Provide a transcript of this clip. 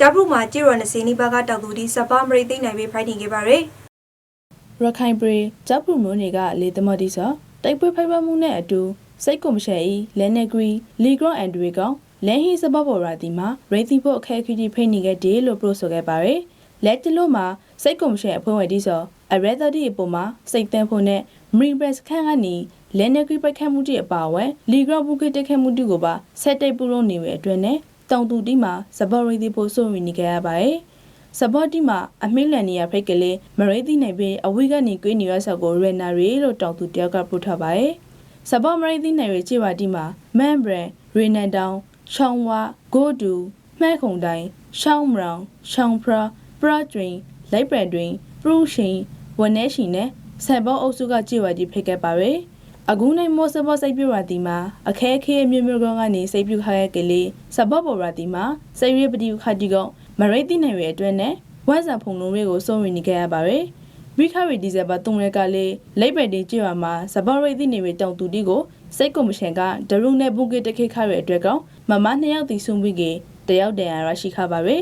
ကြားပရုမှာကြေရနစီနီဘာကတောက်သူဒီစပါမရိသိမ့်နိုင်ပြီးဖိုက်တင်ခဲ့ပါရယ်ရခိုင်ပြည်ကြောက်ပူမျိုးတွေကလေသမတ်ဒီဆိုတိုက်ပွဲဖိုက်ပါမှုနဲ့အတူစိတ်ကွန်မရှယ်ဤလန်နဂရီလီဂရွန်အန်ဒရီကောင်လန်ဟီစဘဘော်ရာဒီမှာရေသီဖို့အခက်အခဲကြီးဖိနေခဲ့တယ်လို့ပြောဆိုခဲ့ပါရယ်လက်တလို့မှာစိတ်ကွန်မရှယ်အဖွဲ့ဝင်ဒီဆိုအရက်သတိအပေါ်မှာစိတ်တန်းဖို့နဲ့မရီဘရက်စခန်ကနေလန်နဂရီပိုက်ခတ်မှုတွေအပါအဝင်လီဂရွန်ဘူကေတက်ခတ်မှုတွေကိုပါဆက်တိတ်ပူလို့နေပြီအတွင်းနဲ့ တောင်တူတီမှာစဘော်ရေသီဖို့ဆိုဝင်နေကြရပါရယ်စပေါ်တီမှာအမင်းလန်နီယာဖိတ်ကလေးမရိသိနိုင်ပြီးအဝိကနေကွေးနေရဆောက်ကိုရနာရီလို့တောင်သူတယောက်ကပို့ထားပါရဲ့စပေါ်မရိသိနိုင်ရခြေပါတီမှာမန်ဘရန်ရေနန်တောင်ချောင်းဝါဂိုဒူမှဲခုံတိုင်းရှောင်းမရောင်ရှောင်းဖရာပရာဒရင်လိုက်ပရန်တွင်ပရူရှင်ဝနဲရှင်နဲ့ဆန်ဘောအုပ်စုကခြေပါတီဖိတ်ခဲ့ပါရဲ့ အခုနိုင်မောစဘောစိတ်ပြရာတီမှာအခဲအခဲမျိုးမျိုးကောင်းကနေစိတ်ပြခါရဲ့ကလေးစဘောပေါ်ရာတီမှာစိတ်ရပတိခါတီကောင်မရိသိနိုင်ရဲ့အတွက်နဲ့ဝက်ဆန်ဖုံလုံးတွေကိုစိုးရိမ်နေခဲ့ရပါတယ်။ရိခရီဒီဇယ်ဘာတုံရဲကလေးလိပ်ပယ်တီကျွာမှာစဘောရိသိနေရတောင်တူတီကိုစိတ်ကွန်မရှင်ကဒရုနဲ့ဘူကေတခိခရရဲ့အတွက်ကောင်မမနှစ်ယောက်တီဆုံပြီးကတယောက်တန်ရရှိခပါပဲ